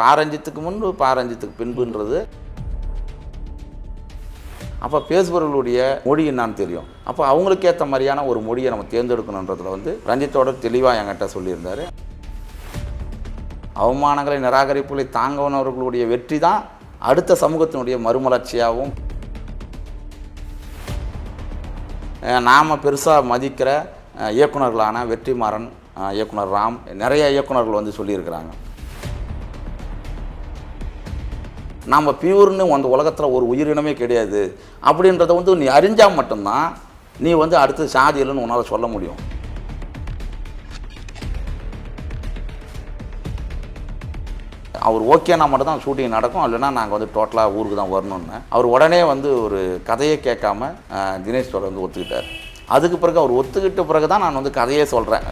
பாரஞ்சத்துக்கு முன்பு பாரஞ்சத்துக்கு பின்புன்றது. அப்போ பேசுபவர்களுடைய மொழி என்னான்னு தெரியும். அப்போ அவங்களுக்கு ஏற்ற மாதிரியான ஒரு மொழியை நம்ம தேர்ந்தெடுக்கணுன்றதுல வந்து ரஞ்சித்தோட தெளிவாக என்கிட்ட சொல்லியிருந்தாரு. அவமானங்களை நிராகரிப்புகளை தாங்கவனவர்களுடைய வெற்றி தான் அடுத்த சமூகத்தினுடைய மறுமலர்ச்சியாகவும். நாம் பெருசாக மதிக்கிற இயக்குநர்களான இயக்குனர்களான வெற்றிமாறன் இயக்குனர் ராம் நிறைய இயக்குனர்கள் வந்து சொல்லியிருக்கிறாங்க. நாம் பியூர்னு அந்த உலகத்தில் ஒரு உயிரினமே கிடையாது. அப்படின்றத வந்து நீ அறிஞ்சால் மட்டும்தான் நீ வந்து அடுத்து சாதி இல்லைன்னு உன்னால் சொல்ல முடியும். அவர் ஓகேனா மட்டும் தான் ஷூட்டிங் நடக்கும். இல்லைன்னா நாங்கள் வந்து டோட்டலாக ஊருக்கு தான் வரணும்னு. அவர் உடனே வந்து ஒரு கதையை கேட்காம தினேஷ் தொடர்ந்து வந்து ஒத்துக்கிட்டார். அதுக்கு பிறகு அவர் ஒத்துக்கிட்ட பிறகு தான் நான் வந்து கதையே சொல்கிறேன்